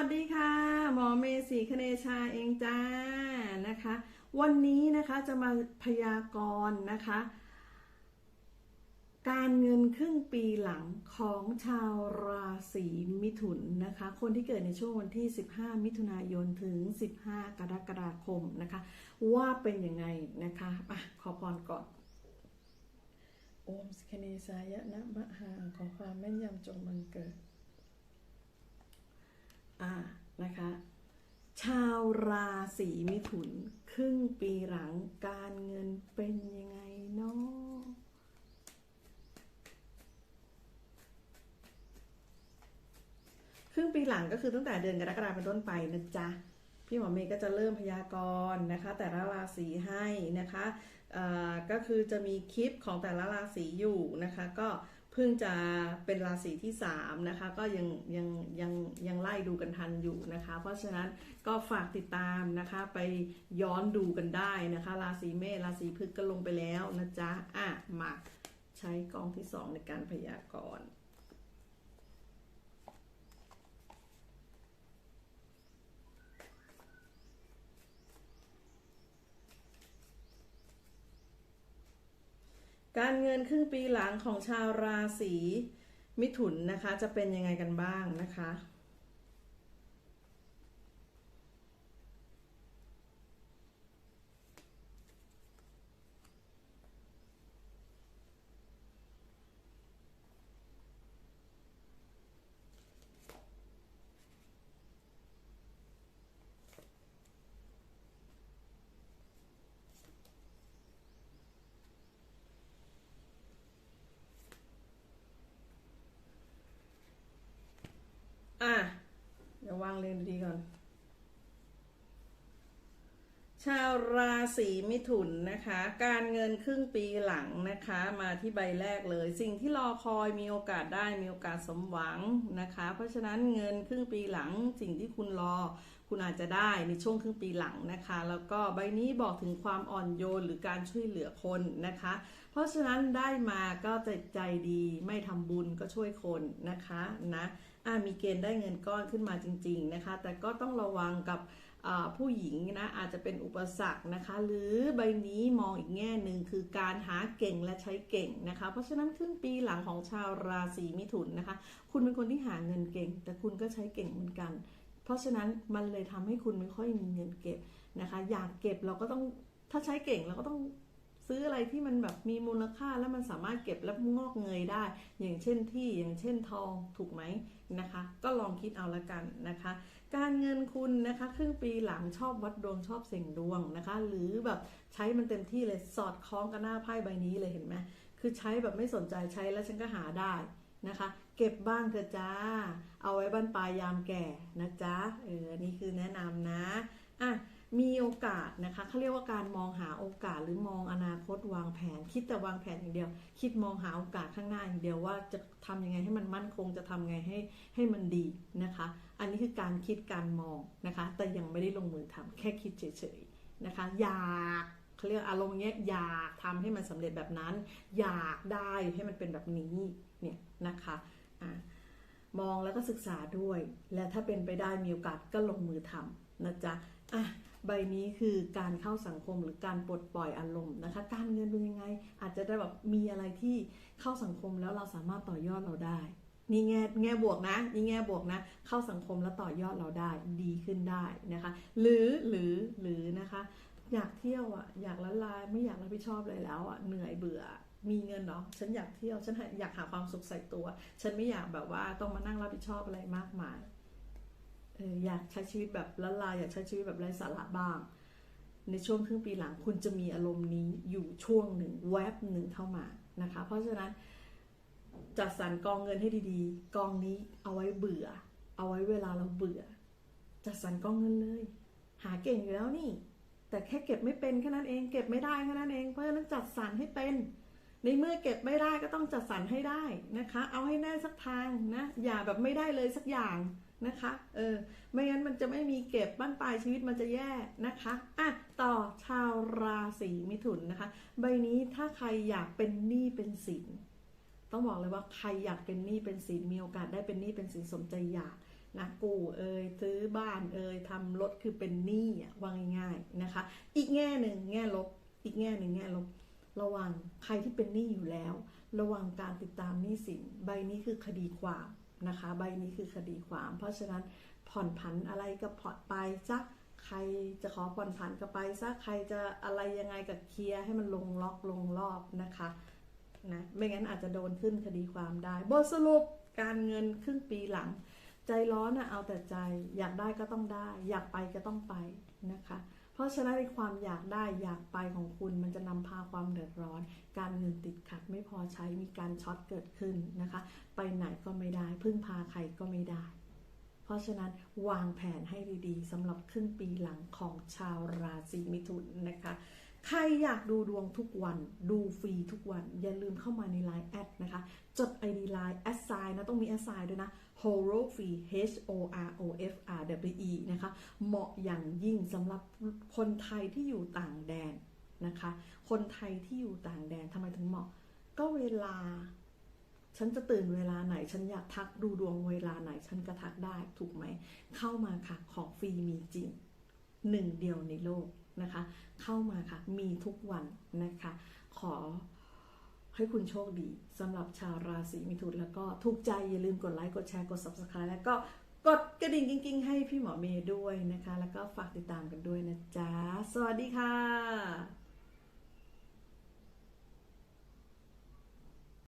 วัสดีค่ะ หมอเมสีคเนชาเองจ้านะคะ วันนี้นะคะจะมาพยากรณ์นะคะ การเงินครึ่งปีหลังของชาวราศีมิถุนนะคะ คนที่เกิดในช่วงวันที่ 15 มิถุนายนถึง 15 กรกฎาคมนะคะ ว่าเป็นยังไงนะคะอะขอพรก่อนโอมสคเนสายะนะมะหาขอความแม่นยำจงบังเกิด อ่านะคะ ชาวราศีมิถุน ครึ่งปีหลังการเงินเป็นยังไงเนาะครึ่งปีหลังก็คือตั้งแต่เดือนกรกฎาคมเป็นต้นไปนะจ๊ะพี่หมอเมย์ก็จะเริ่มพยากรณ์นะคะ แต่ละราศีให้นะคะก็คือจะมีคลิปของแต่ละราศีอยู่นะคะ ก็ พิ่งจะเป็นราศีที่ 3 นะคะ ก็ยังยังยังยังไล่ดูกันทันอยู่นะคะ เพราะฉะนั้นก็ฝากติดตามนะคะไปย้อนดูกันได้นะคะ ราศีเมษราศีพฤษก็ลงไปแล้วนะจ๊ะ อะ มาใช้กองที่ 2 ในการพยากรณ์ การเงินครึ่งปีหลังของชาวราศีมิถุนนะคะ จะเป็นยังไงกันบ้างนะคะ อะเดี๋ยววางเรียงดีก่อน ชาวราศีมิถุนนะคะ การเงินครึ่งปีหลังนะคะ มาที่ใบแรกเลย สิ่งที่รอคอยมีโอกาสได้มีโอกาสสมหวังนะคะ เพราะฉะนั้นเงินครึ่งปีหลังสิ่งที่คุณรอคุณอาจจะได้ในช่วงครึ่งปีหลังนะคะ แล้วก็ใบนี้บอกถึงความอ่อนโยนหรือการช่วยเหลือคนนะคะ เพราะฉะนั้นได้มาก็ใจใจดีไม่ทำบุญก็ช่วยคนนะคะนะ มีเกณฑ์ได้เงินก้อนขึ้นมาจริง ๆนะคะ แต่ก็ต้องระวังกับผู้หญิงนะอาจจะเป็นอุปสรรคนะคะ หรือใบนี้มองอีกแง่หนึ่งคือการหาเก่งและใช้เก่งนะคะ เพราะฉะนั้นครึ่งปีหลังของชาวราศีมิถุนนะคะ คุณเป็นคนที่หาเงินเก่ง แต่คุณก็ใช้เก่งเหมือนกัน เพราะฉะนั้นมันเลยทำให้คุณไม่ค่อยมีเงินเก็บนะคะ อยากเก็บเราก็ต้องถ้าใช้เก่งเราก็ต้อง ซื้ออะไรที่มันแบบมีมูลค่าแล้วมันสามารถเก็บแล้วงอกเงยได้ อย่างเช่นที่อย่างเช่นทองถูกไหมนะคะ ก็ลองคิดเอาละกันนะคะ การเงินคุณนะคะครึ่งปีหลังชอบวัดดวงชอบเสี่ยงดวงนะคะ หรือแบบใช้มันเต็มที่เลยสอดคล้องกับหน้าไพ่ใบนี้เลยเห็นไหมคือใช้แบบไม่สนใจใช้แล้วฉันก็หาได้นะคะ เก็บบ้างเถอะจ้า เอาไว้บั้นปลายยามแก่นะจ๊ะเอออันนี้คือแนะนำนะอะ มีโอกาสนะคะเขาเรียกว่าการมองหาโอกาสหรือมองอนาคตวางแผน คิดแต่วางแผนอย่างเดียว คิดมองหาโอกาสข้างหน้าอย่างเดียวว่าจะทำยังไงให้มันมั่นคงจะทำไงให้ให้มันดีนะคะ อันนี้คือการคิดการมองนะคะ แต่ยังไม่ได้ลงมือทำแค่คิดเฉยๆนะคะ อยากเขาเรียกอารมณ์เงี้ยอยากทำให้มันสำเร็จแบบนั้น อยากได้ให้มันเป็นแบบนี้เนี่ยนะคะอะมองแล้วก็ศึกษาด้วย และถ้าเป็นไปได้มีโอกาสก็ลงมือทำนะจ๊ะอะ ใบนี้คือการเข้าสังคมหรือการปลดปล่อยอารมณ์นะคะ การเงินเป็นยังไง อาจจะได้แบบมีอะไรที่เข้าสังคมแล้วเราสามารถต่อยอดเราได้ นี่แง่แง่บวกนะ นี่แง่บวกนะ เข้าสังคมแล้วต่อยอดเราได้ดีขึ้นได้นะคะ หรือหรือหรือนะคะ อยากเที่ยวอะอยากละลายไม่อยากรับผิดชอบเลยแล้วอะเหนื่อยเบื่อมีเงินเนาะฉันอยากเที่ยวฉันอยากหาความสุขใส่ตัว ฉันไม่อยากแบบว่าต้องมานั่งรับผิดชอบอะไรมากมาย อยากใช้ชีวิตแบบละลายอยากใช้ชีวิตแบบไร้สาระบ้าง ในช่วงครึ่งปีหลังคุณจะมีอารมณ์นี้อยู่ช่วงหนึ่งแวบหนึ่งเข้ามานะคะ เพราะฉะนั้นจัดสรรกองเงินให้ดีๆ กองนี้เอาไว้เบื่อ เอาไว้เวลาเราเบื่อ จัดสรรกองเงินเลย หาเก่งอยู่แล้วนี่ แต่แค่เก็บไม่เป็นแค่นั้นเอง เก็บไม่ได้แค่นั้นเองเพราะฉะนั้นจัดสรรให้เป็น ในเมื่อเก็บไม่ได้ก็ต้องจัดสรรให้ได้นะคะ เอาให้แน่สักทางนะอย่าแบบไม่ได้เลยสักอย่าง นะคะ เออ ไม่งั้นมันจะไม่มีเก็บบ้านปลายชีวิตมันจะแย่นะคะ อะ ต่อชาวราศีมิถุนนะคะ ใบนี้ถ้าใครอยากเป็นหนี้เป็นสิน ต้องบอกเลยว่าใครอยากเป็นหนี้เป็นสินมีโอกาสได้เป็นหนี้เป็นสินสมใจอยากนะกู้เอ่ยซื้อบ้านเอ่ยทำรถคือเป็นหนี้อะว่าง่ายๆนะคะ อีกแง่หนึ่งแง่ลบ อีกแง่หนึ่งแง่ลบ ระวังใครที่เป็นหนี้อยู่แล้ว ระวังการติดตามหนี้สิน ใบนี้คือคดีความ นะคะ ใบนี้คือคดีความ เพราะฉะนั้นผ่อนผันอะไรก็ผ่อนไปซะใครจะขอผ่อนผันก็ไปซะใครจะอะไรยังไงกับเคลียร์ให้มันลงล็อกลงรอบนะคะนะไม่งั้นอาจจะโดนขึ้นคดีความได้บทสรุปการเงินครึ่งปีหลัง ใจร้อนนะเอาแต่ใจอยากได้ก็ต้องได้ อยากไปก็ต้องไปนะคะ เพราะฉะนั้นในความอยากได้อยากไปของคุณ มันจะนำพาความเดือดร้อน การเงินติดขัดไม่พอใช้มีการช็อตเกิดขึ้นนะคะ ไปไหนก็ไม่ได้ พึ่งพาใครก็ไม่ได้ เพราะฉะนั้นวางแผนให้ดีๆสำหรับครึ่งปีหลังของชาวราศีมิถุนนะคะ ใครอยากดูดวงทุกวัน ดูฟรีทุกวัน อย่าลืมเข้ามาใน Line แอดนะคะ จด ID Line แอดไซน์นะ ต้องมีแอดไซน์ด้วยนะ h o r o f e H O R O F R W E นะคะ เหมาะอย่างยิ่งสำหรับคนไทยที่อยู่ต่างแดนนะคะ คนไทยที่อยู่ต่างแดนทำไมถึงเหมาะ ก็เวลา ฉันจะตื่นเวลาไหน ฉันอยากทักดูดวงเวลาไหน ฉันก็ทักได้ถูกไหม เข้ามาค่ะ ของฟรีมีจริง หนึ่งเดียวในโลก นะคะ เข้ามาค่ะ มีทุกวันนะคะ ขอให้คุณโชคดีสำหรับชาวราศีมิถุนแล้วก็ถูกใจอย่าลืมกดไลค์กดแชร์กด subscribe แล้วก็กดกระดิ่งกิ้งๆ ให้พี่หมอเมย์ด้วยนะคะ แล้วก็ฝากติดตามกันด้วยนะจ๊ะ สวัสดีค่ะ